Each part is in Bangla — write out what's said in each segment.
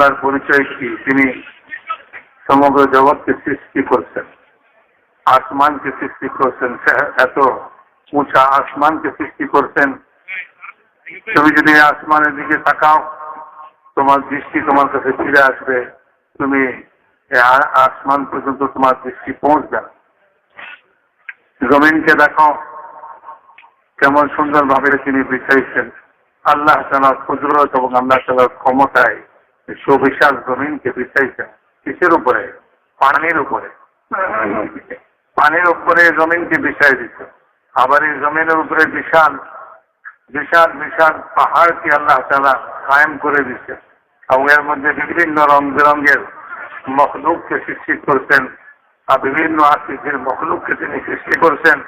আল্লাহর পরিচয় কি তিনি সমগ্র জগৎকে সৃষ্টি করছেন। আসমানকে সৃষ্টি করছেন। এত উঁচা আসমানকে সৃষ্টি করছেন। তুমি যদি আসমানের দিকে তাকাও, তোমার দৃষ্টি তোমার কাছে ফিরে আসবে। তুমি আসমান পর্যন্ত তোমার দৃষ্টি পৌঁছবে। জমিনকে দেখো কেমন সুন্দরভাবে তিনি বিছাইছেন। আল্লাহ তালার কুদরত এবং আল্লাহ তালার ক্ষমতায় সুবিশাল জমিনকে বিছাইছেন কিসের উপরে? পানির উপরে। পানির উপরে জমিনকে বিছাই দিচ্ছে আবার এই জমিনের উপরে বিশাল বিশাল বিশাল পাহাড়কে আল্লাহ তালা কায়েম করে দিচ্ছে এবং এর মধ্যে বিভিন্ন রং বেরঙ্গের মখলুককে সৃষ্টি করছেন আর বিভিন্ন আকৃতির মখলুককে তিনি সৃষ্টি করছেন।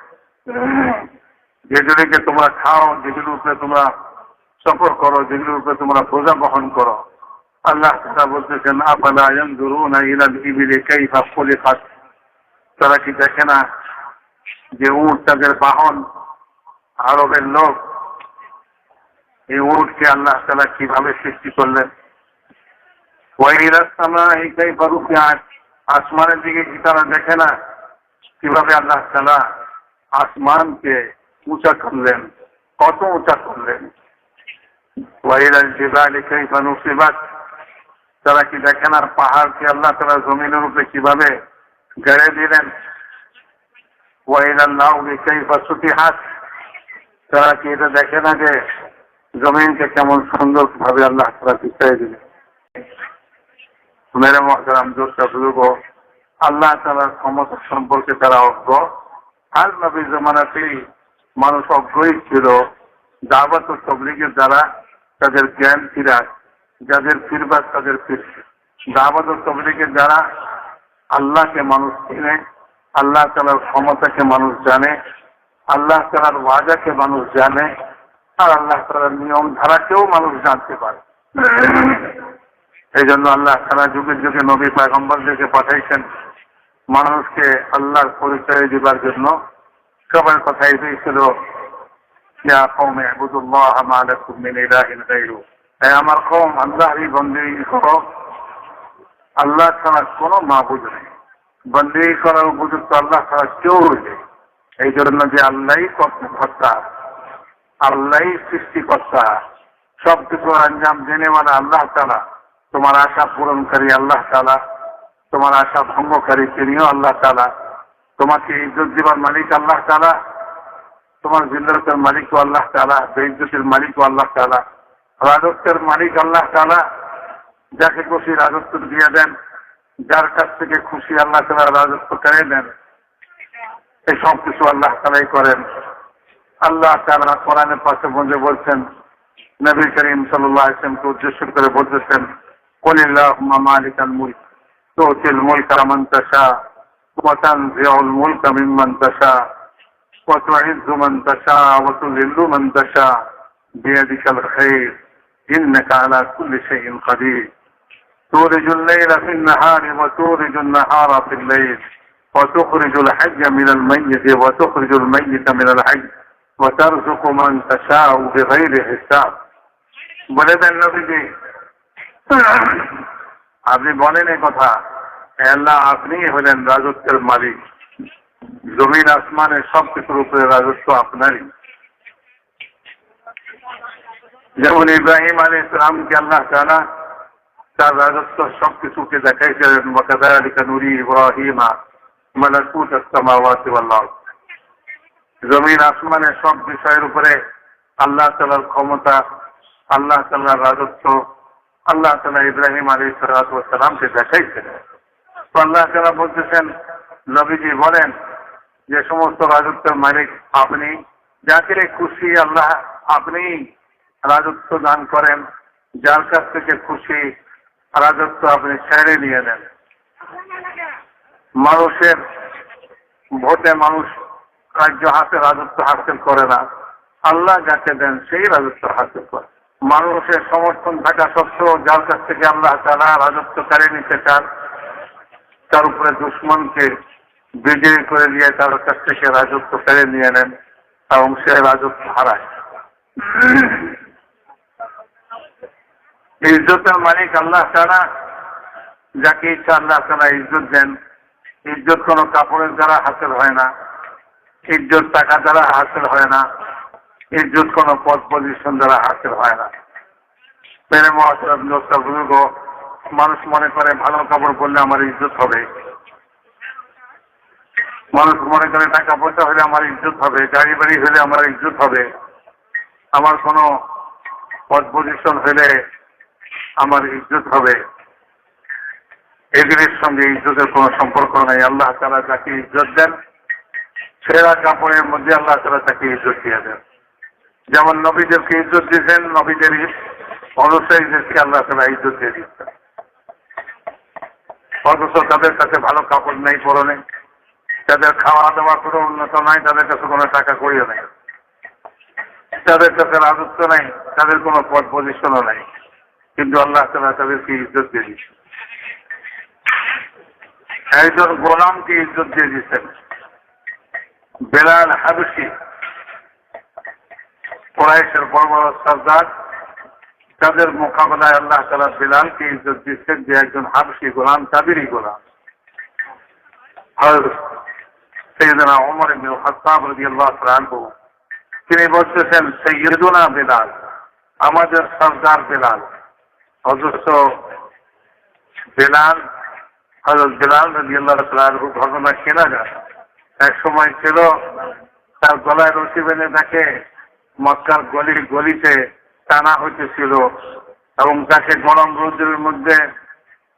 যেগুলিকে তোমরা খাও, যেগুলির উপরে তোমরা সফর করো, যেগুলির উপরে তোমরা বোঝা বহন করো। আল্লাহ বলতেছেন আপালা ইয়ানজুরুনা ইলাল ইবিলি কাইফা খুলিকাত? তারা কি দেখে না যে উট তাদের বাহন, আরবের লোক, এই উটকে আল্লাহ তাআলা কীভাবে সৃষ্টি করলেন? আসমানের দিকে কি তারা দেখে না কীভাবে আল্লাহ তাআলা আসমানকে উঁচা করলেন? কত উঁচা করলেন? ওয়াইলাল জিবালি কাইফা তারা কি দেখেন আর পাহাড়কে আল্লাহ তারা জমিনের উপরে কীভাবে গড়ে দিলেন? তারা কি এটা দেখে না যে জমিনকে কেমন সুন্দর ভাবে আল্লাহ তারা পিছিয়ে দিলেন? মেরে দোষটা বুঝব আল্লাহ তালার ক্ষমতা সম্পর্কে তারা অজ্ঞ। আর নবী জমানাতেই মানুষ অজ্ঞই ছিল। দাওয়াত ও তবলিগের দ্বারা তাদের জ্ঞান ফিরায় যাদের ফিরবার তাদের দাওয়াত ও তবলিগের দ্বারা আল্লাহকে মানুষ চিনে, আল্লাহ তালার ক্ষমতাকে মানুষ জানে, আল্লাহ তালার ওয়াজাকে মানুষ জানে, আর আল্লাহ তালার নিয়ম ধারাকেও মানুষ জানতে পারে। এই জন্য আল্লাহ তারা যুগে যুগে নবী পয়গম্বরদেরকে পাঠাইছেন মানুষকে আল্লাহর পরিচয় দিবার জন্য। সবার কথা এটাই ছিল, ইয়া কওমে ইবুদুল্লাহ মা ইলাহিন গায়রু। তাই আমার কম আল্লাহরই বন্দেগী করো আল্লাহ ছাড়া কোনো মাহবুদ নেই। বন্দেগী করার উপযুক্ত আল্লাহ ছাড়া কেউ নেই। এই জন্য যে আল্লাহই কর্তা আল্লাহই সৃষ্টিকর্তা সব কিছুর আঞ্জাম জেনে মানে আল্লাহ তালা তোমার আশা পূরণকারী আল্লাহ তালা তোমার আশা ভঙ্গকারী তিনিও আল্লাহ তালা তোমাকে ইজ্জত দিবার মালিক আল্লাহ তালা তোমার জিন্দরতের মালিকও আল্লাহ তালা বেইজ্জতের মালিকও আল্লাহ তালা রাজত্বের মালিক আল্লাহ তালা যাকে খুশি রাজত্ব দিয়ে দেন, যার কাছ থেকে খুশি আল্লাহ তালা রাজত্ব কেড়ে দেন এই সব কিছু আল্লাহ তালাই করেন। আল্লাহ তালা কোরআনের পাশে বন্ধে বলছেন, নবী করিম সাল্লাহ ইসলামকে উদ্দেশ্য করে বলতেছেন মালিকাল মুলক, তুতিল মুলকা তানজিউল মুলকা মিম্মান তাশা, ওয়া তু'ইজ্জু মান তাশা, ওয়া তুযিল্লু মান তাশা, বিয়াদিকাল খায়র إنك على كل شيء قدير تولج الليل في النهار وتولج النهار في الليل وتخرج الحي من الميت وتخرج الميت من الحي وترزق من تشاء بغير حساب বলে দেন নবীজি আপনি বলেন এই কথা আল্লাহ আপনি হলেন রাজত্বের মালিক জমিন আসমানের সব কিছুর উপরে রাজত্ব আপনারই যেমন ইব্রাহিম আলী ইসলামকে আল্লাহ তালা তার রাজত্ব সব কিছুকে দেখাইছিলেন মকাদালিকা নুরি ইব্রাহিমা মালাকুত জমিন আসমানের সব বিষয়ের উপরে আল্লাহ তালার ক্ষমতা, আল্লাহ তালার রাজত্ব, আল্লাহ তালা ইব্রাহিম আলী সালামকে দেখাইছিলেন আল্লাহ তালা বলতেছেন, নবীজি বলেন যে সমস্ত রাজত্বের মালিক আপনি, যাকে খুশি আল্লাহ আপনি রাজত্ব দান করেন, যার কাছ থেকে খুশি রাজত্ব আপনি ছেড়ে নিয়ে নেন মানুষের ভোটে মানুষ রাজ্য হাতে রাজত্ব হাসিল করে না। আল্লাহ যাকে দেন সেই রাজত্ব হাসিল করে। মানুষের সমর্থন থাকা সত্ত্বেও যার কাছ থেকে আল্লাহ তারা রাজত্ব কেড়ে নিতে চান, তার উপরে দুশ্মনকে বিজয়ী করে দিয়ে তার কাছ থেকে রাজত্ব কেড়ে নিয়ে নেন, এবং সে রাজত্ব হারায়। ইজ্জতের মালিক আল্লাহ ছাড়া যাকে ইচ্ছা আল্লাহ তারা ইজ্জত দেন। ইজ্জত কোনো কাপড়ের দ্বারা হাসিল হয় না। ইজ্জত টাকা দ্বারা হাসিল হয় না। ইজ্জত কোনো পদ পজিশন দ্বারা হাসিল হয় না। মেরে বুজুর্গ, মানুষ মনে করে ভালো কাপড় পরলে আমার ইজ্জত হবে। মানুষ মনে করে টাকা পয়সা হলে আমার ইজ্জত হবে, গাড়ি বাড়ি হলে আমার ইজ্জত হবে। আমার কোনো পদ পজিশন হলে আমার ইজ্জত হবে। এগুলির সঙ্গে ইজ্জতের কোনো সম্পর্ক নাই। আল্লাহ তালা যাকে ইজ্জত দেন, সেরা কাপড়ের মধ্যে আল্লাহ তালা তাকে ইজ্জত দিয়ে দেন। যেমন নবীদেরকে ইজ্জত দিয়েছেন, নবীদের অনুসারীদেরকে আল্লাহ তালা ইজ্জত দিয়ে দিচ্ছেন অথচ তাদের কাছে ভালো কাপড় নেই, পরনে তাদের খাওয়া দাওয়া কোনো উন্নত নাই, তাদের কাছে কোনো টাকা করিও নাই। তাদের কাছে রাজত্ব নাই, তাদের কোনো পদ পজিশনও নাই। কিন্তু আল্লাহ তালা তাদেরকে ইজ্জত দিয়ে দিচ্ছেন একজন গোলামকে ইজ্জত দিয়ে দিচ্ছেন বেলাল হাবসি কোরাইশের সর্দার তাদের মোকাবেলায় আল্লাহ তালা বেলালকে ইজ্জত দিচ্ছেন যে একজন হাবসি গোলাম, তাদেরই গোলাম। সৈয়দনা ওমর ইবনে খাত্তাব রাদিয়াল্লাহু তাআলা তিনি বলতেছেন, সৈয়দনা বেলাল, আমাদের সর্দার বেলাল। অথচ বেলাল হজরত বেলাল তাআলা ঘটনা কেনা যায়। এক সময় ছিল, তার গলায় রশি বেঁধে তাকে মক্কার গলির গলিতে টানা হইতেছিল এবং তাকে গরম রোদের মধ্যে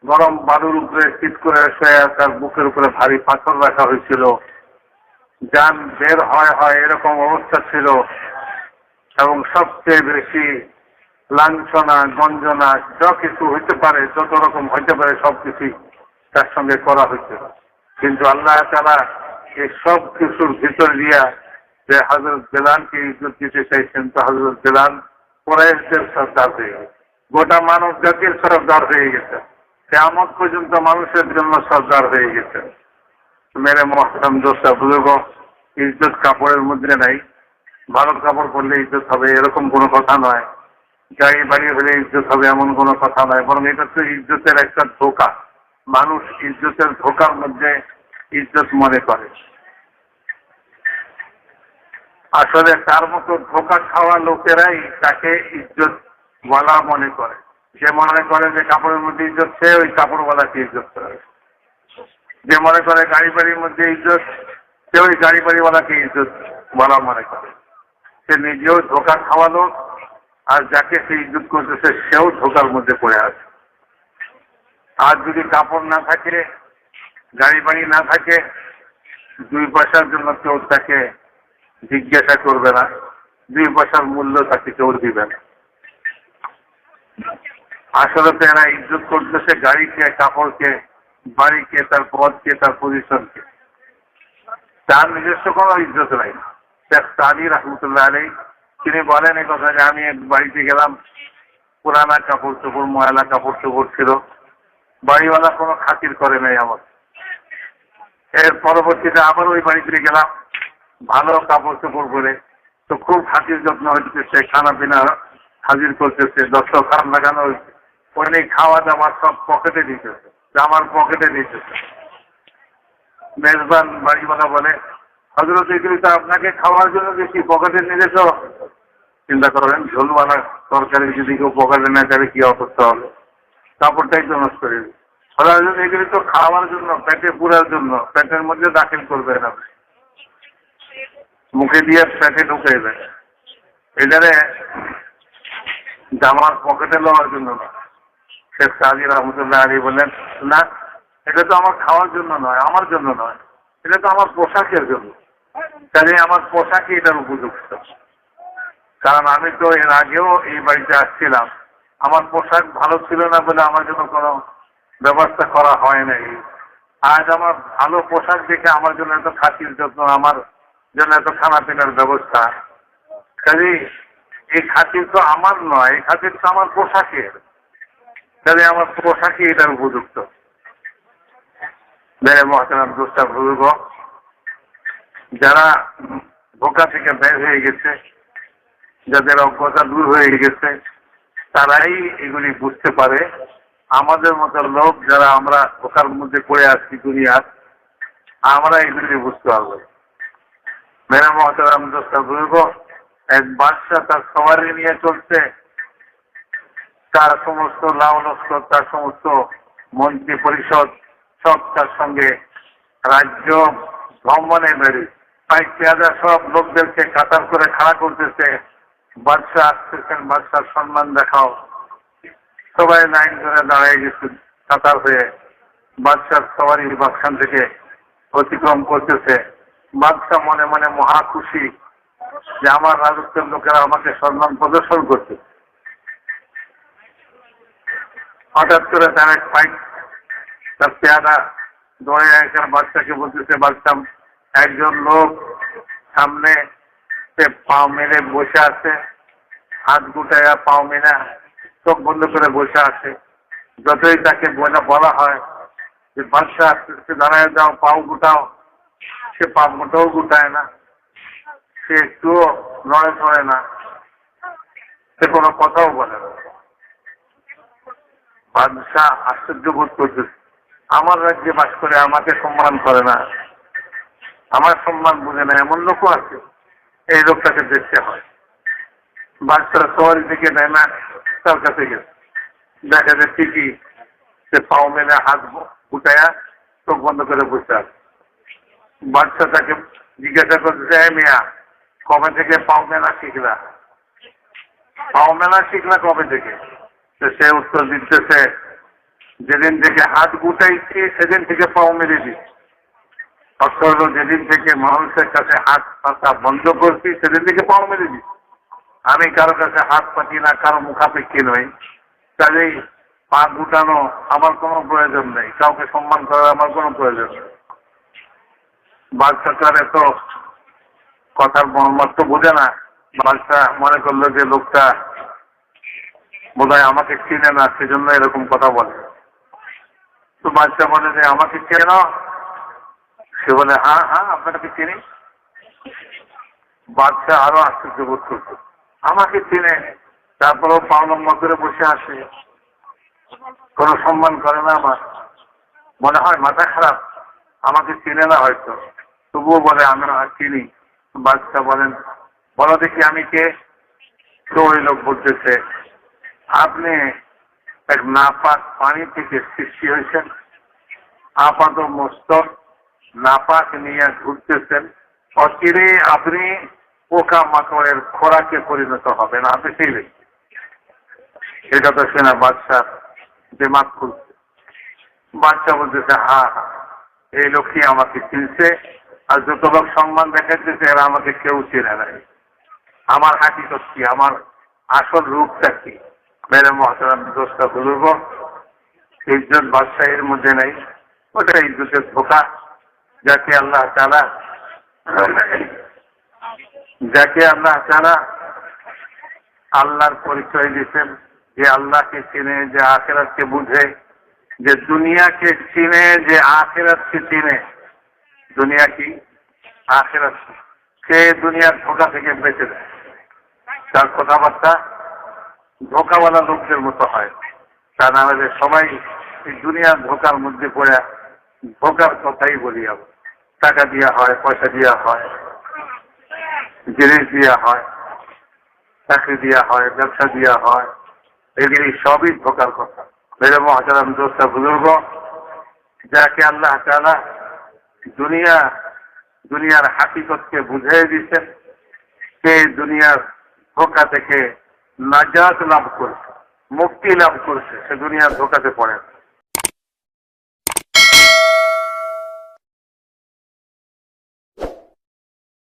গরম বালুর উপরে শীত করে শুয়ে তার বুকের উপরে ভারী পাথর রাখা হয়েছিল। যান বের হয় হয় এরকম অবস্থা ছিল এবং সবচেয়ে বেশি লাঞ্ছনা, গঞ্জনা, যা কিছু হইতে পারে, যত রকম হইতে পারে সবকিছুই তার সঙ্গে করা হয়েছিল কিন্তু আল্লাহ তালা এই সব কিছুর ভিতর দিয়া যে হজরত বেলানকে ইজ্জত দিতে চাইছেন, তো হজরত বেলান কোরাইশদের সর্দার হয়ে গেছে। গোটা মানব জাতির সর্দার হয়ে গেছে। সে কেমন পর্যন্ত মানুষের জন্য সর্দার হয়ে গেছে। মেরে মহতাম দোষা বুঝব, ইজ্জত কাপড়ের মধ্যে নাই। ভালো কাপড় পরলে ইজ্জত হবে, এরকম কোনো কথা নয়। গাড়ি বাড়ি হলে ইজ্জত হবে এমন কোনো কথা নয়, বরং এটা তো ইজ্জতের একটা ধোকা। মানুষ ইজ্জতের ধোকার মধ্যে ইজ্জত মনে করে। আসলে তার মতো ধোকা খাওয়া লোকেরাই তাকে ইজ্জত ওয়ালা মনে করে। যে মনে করে যে কাপড়ের মধ্যে ইজ্জত, সে ওই কাপড়ওয়ালাকে ইজ্জত করে। যে মনে করে গাড়ি বাড়ির মধ্যে ইজ্জত, সে ওই গাড়ি বাড়িওয়ালাকে ইজ্জত বলা মনে করে। সে নিজেও ধোকা খাওয়ালো আর যাকে সে ইজ্জত করতেছে, সেও ধোকার মধ্যে পড়ে আছে। আর যদি কাপড় না থাকে, গাড়ি বাড়ি না থাকে, দুই পয়সার জন্য কেউ তাকে জিজ্ঞাসা করবে না, দুই পয়সার মূল্য তাকে কেউ দিবে না। আসলে তো এরা ইজ্জত করতেছে গাড়িকে কাপড়কে বাড়িকে তার পদকে তার পজিশনকে তার নিজস্ব কোনো ইজ্জত নাই। শেখ সাদি রহমতুল্লাহ আলী তিনি বলেন এই কথা যে আমি এক বাড়িতে গেলাম, পুরানা কাপড় চোপড়, ময়লা কাপড় চোপড় ছিল। বাড়িওয়ালা কোনো খাতির করে নাই আমার। এর পরবর্তীতে আবার ওই বাড়িতে গেলাম, ভালো কাপড় চোপড় করে তো খুব খাতির যত্ন হইতেছে খানা পিনা হাজির করতেছে দস্তখান লাগানো হয়েছে ওখানে খাওয়া দাওয়া সব পকেটে দিতেছে, জামার পকেটে দিতেছে। মেজবান বাড়িওয়ালা বলে হজরত তো আপনাকে খাওয়ার জন্য বেশি পকেটে নিয়েছ চিন্তা করেন ঝোলওয়ালা তরকারি যদি কেউ পকেটে নেয় তাহলে কি অবস্থা হবে? কাপড়টাই তো নষ্ট করে হজরত এগুলি তো খাওয়ার জন্য, পেটে পুরার জন্য, পেটের মধ্যে দাখিল করবে না মুখে দিয়ে পেটে ঢুকে দেয় এটারে জামার পকেটে লওয়ার জন্য না। শেখ সাহাজি রহমতুল্লাহ আলী বললেন না, এটা তো আমার খাওয়ার জন্য নয়, আমার জন্য নয়। এটা তো আমার পোশাকের জন্য। তাহলে আমার পোশাকই এটার উপযুক্ত? কারণ আমি তো এর আগেও এই বাড়িতে আসছিলাম। আমার পোশাক ভালো ছিল না বলে আমার জন্য কোনো ব্যবস্থা করা হয় নাই। আজ আমার ভালো পোশাক দেখে আমার জন্য এত খাতির যত্ন, আমার জন্য এত খানা পিনার ব্যবস্থা। কাজে এই খাতির তো আমার নয়, এই খাতির তো আমার পোশাকের। তাহলে আমার পোশাকই এটার উপযুক্ত? মেরে মহাতারাম দোষটা ভুলব যারা ধোকা থেকে বের হয়ে গেছে, যাদের অজ্ঞতা দূর হয়ে গেছে, তারাই এগুলি বুঝতে পারে। আমাদের মতো লোক যারা আমরা ওখার মধ্যে পড়ে আসছি দুনিয়ার, আমরা এগুলি বুঝতে পারব। মেরা মহতারাম দোস্তা এক বাদশাহ তার সবারই নিয়ে চলছে। তার সমস্ত লাভ তার সমস্ত মন্ত্রী পরিষদ সব তার সঙ্গে রাজ্য ভ্রমণে বেরি পাইক পেয়াদা সব লোকদেরকে কাতার করে খাড়া করতেছে। বাদশাহ আসতেছেন বাদশার সম্মান দেখাও। সবাই লাইন ধরে দাঁড়িয়ে গেছে, কাতার হয়ে। বাদশার সবারই বাদখান থেকে অতিক্রম করতেছে। বাদশাহ মনে মনে মহা খুশি যে আমার রাজত্বের লোকেরা আমাকে সম্মান প্রদর্শন করছে। হঠাৎ করে তার এক পাইক, তার পেয়াদা দৌড়ে একজন বাচ্চাকে বলতেছে বাচ্চা একজন লোক সামনে পাও মেরে বসে আছে, হাত গুটাইয়া পাও মেরা চোখ বন্ধ করে বসে আছে। যতই তাকে বলা বলা হয় যে বাচ্চা আস্তে দাঁড়ায় যাও, পাও গুটাও। সে পা মোটাও গুটায় না। সে একটুও নড়ে চড়ে না। সে কোনো কথাও বলে না। বাদশাহ আশ্চর্য বোধ করতেছে আমার রাজ্যে বাস করে, আমাকে সম্মান করে না। আমার সম্মান বুঝে না, এমন লোকও আছে, এই লোকটাকে দেখতে হয়। বাচ্চারা সবারই দিকে নেয় না, তার কাছে গেছে। দেখা যায় ঠিকই সে পাও মেলে হাত গুটায়া চোখ বন্ধ করে বসে আছে। বাচ্চা তাকে জিজ্ঞাসা করতে "এই মিয়া, কবে থেকে পাও মেলা শিখলা? পাও মেলা শিখলা কবে থেকে? সে উত্তর দিতেছে, যেদিন থেকে হাত গুটাইছি, সেদিন থেকে পাও মেরে দিচ্ছি। অর্থ যেদিন থেকে মানুষের কাছে হাত পাতা বন্ধ করছি, সেদিন থেকে পাও মেরে দিচ্ছি আমি কারও কাছে হাত পাতি না, কারও মুখাপেক্ষি নই। কাজেই পা গুটানো আমার কোনো প্রয়োজন নেই। কাউকে সম্মান করার আমার কোনো প্রয়োজন নেই। বাচ্চাটার এত কথার মর্মার্থ বোঝে না। বাচ্চা মনে করল যে লোকটা বোধহয় আমাকে চিনে না, সেজন্য এরকম কথা বলে। তো বাচ্চা বলে যে, আমাকে চেন? সে বলে হ্যাঁ হ্যাঁ আপনাকে চিনি। বাচ্চা আরও আশ্চর্য বোধ করছে আমাকে চিনে তারপরেও পাও নম্বর করে বসে আসে কোনো সম্মান করে না আমার। মনে হয় মাথা খারাপ। আমাকে চিনে না হয়তো। তবুও বলে, আমি আর চিনি। বাচ্চা বলেন, বলো দেখি আমি কে? তো ওই লোক বলতেছে, আপনি এক নাপাক পানি থেকে সৃষ্টি হয়েছেন। আপাত মস্তক নাপাক নিয়ে ঘুরতেছেন। অচিরে আপনি পোকা মাকড়ের খোরাকে পরিণত হবেন, আপনি সেই ব্যক্তি। এটা তো সেনা বাদশাহ দেমাগ খুলছে বাচ্চা বলতেছে হ্যাঁ হ্যাঁ এই লোকই আমাকে চিনছে আর যত লোক সম্মান দেখাইতেছে, এরা আমাকে কেউ চেনে নাই। আমার হাকিকত কি? আমার আসল রূপটা কি? মেরে মহাতারাম দোষটা বুঝব ইজ্জত বাদশাহীর মধ্যে নেই ওটা ইজ্জতের ধোকা। যাকে আল্লাহ তারা যাকে আল্লাহ তারা আল্লাহর পরিচয় দিচ্ছেন যে আল্লাহকে চিনে, যে আখেরাতকে বুঝে, যে দুনিয়াকে চিনে, যে আখেরাতকে চিনে। দুনিয়া কি? আখেরাত সে দুনিয়ার ধোকা থেকে বেঁচে দেয় তার কথাবার্তা ধোকাওয়ালা লোকদের মতো হয়। তা না হলে সবাই এই দুনিয়ার ধোকার মধ্যে পড়ে, ধোকার কথাই বলি আমরা। টাকা দেওয়া হয়, পয়সা দেওয়া হয়, জিনিস দেওয়া হয়, চাকরি দেওয়া হয়, ব্যবসা দেওয়া হয়, এগুলি সবই ধোকার কথা মেরে মহাজারাম দোস্তা, বুজুর্গ, যাকে আল্লাহ তালা দুনিয়া, দুনিয়ার হাকিকতকে বুঝিয়ে দিচ্ছেন সে দুনিয়ার ধোকা থেকে নাজাত লাভ করছে, মুক্তি লাভ করছে, সে দুনিয়ার ধোকাতে পড়ে।